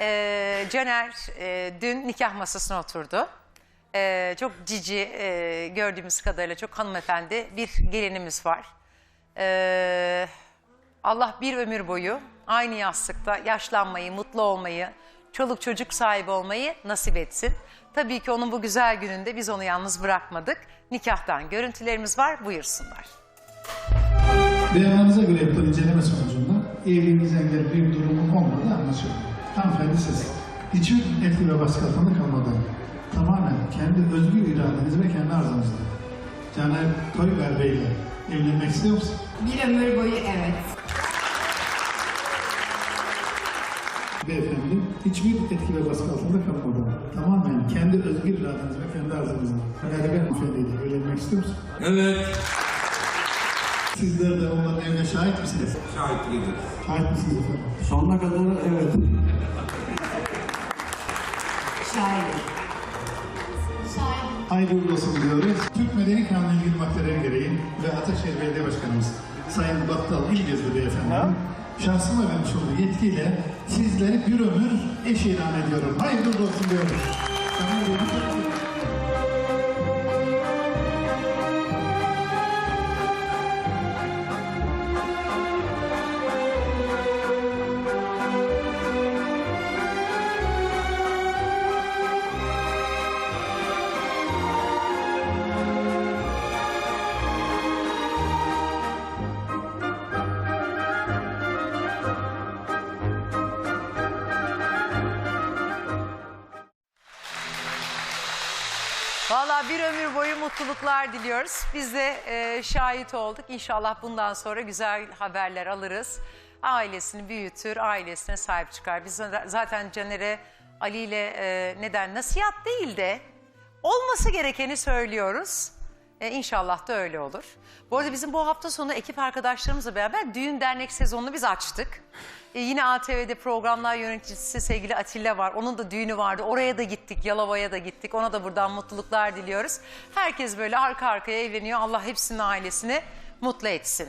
Ee, Caner e, dün nikah masasına oturdu. Ee, çok cici e, gördüğümüz kadarıyla çok hanımefendi bir gelinimiz var. Ee, Allah bir ömür boyu aynı yastıkta yaşlanmayı, mutlu olmayı, çoluk çocuk sahibi olmayı nasip etsin. Tabii ki onun bu güzel gününde biz onu yalnız bırakmadık. Nikahtan görüntülerimiz var buyursunlar. Beyanlarınıza göre yapılan inceleme sonucunda evliliğinizden engel bir durumun olmadığı anlaşıldı. Hanımefendi siz hiçbir etki ve baskı altında kalmadan tamamen kendi özgür iradeniz ve kendi arzunuzla Caner Toygar Bey ile evlenmek istiyor musunuz? Bir ömür boyu evet. Beyefendi hiçbir etki ve baskı altında kalmadan tamamen kendi özgür iradeniz ve kendi arzunuzla Caner Hanımefendi ile evlenmek istiyor musunuz? Evet. Sizler de evine şahit misiniz? Şahit değiliz. Şahit misiniz efendim? Sonuna kadar evet. Şahidim. Hayırlı uğurlu olsun diyoruz. Türk Medeni Kanunu ilgili maddeleri gereği ve Ataşehir Belediye Başkanımız Sayın Battal İlgezli Beyefendi şahsıma vermiş olduğu yetkiyle sizleri bir ömür eş ilan ediyorum. Hayırlı uğurlu olsun diyoruz. Valla bir ömür boyu mutluluklar diliyoruz. Biz de e, şahit olduk. İnşallah bundan sonra güzel haberler alırız. Ailesini büyütür, ailesine sahip çıkar. Biz zaten Caner'e Ali ile e, neden nasihat değil de olması gerekeni söylüyoruz. E, inşallah da öyle olur. Bu arada bizim bu hafta sonu ekip arkadaşlarımızla beraber düğün dernek sezonunu biz açtık. E, yine ATV'de programlar yöneticisi sevgili Atilla var. Onun da düğünü vardı. Oraya da gittik, Yalova'ya da gittik. Ona da buradan mutluluklar diliyoruz. Herkes böyle arka arkaya evleniyor. Allah hepsinin ailesini mutlu etsin.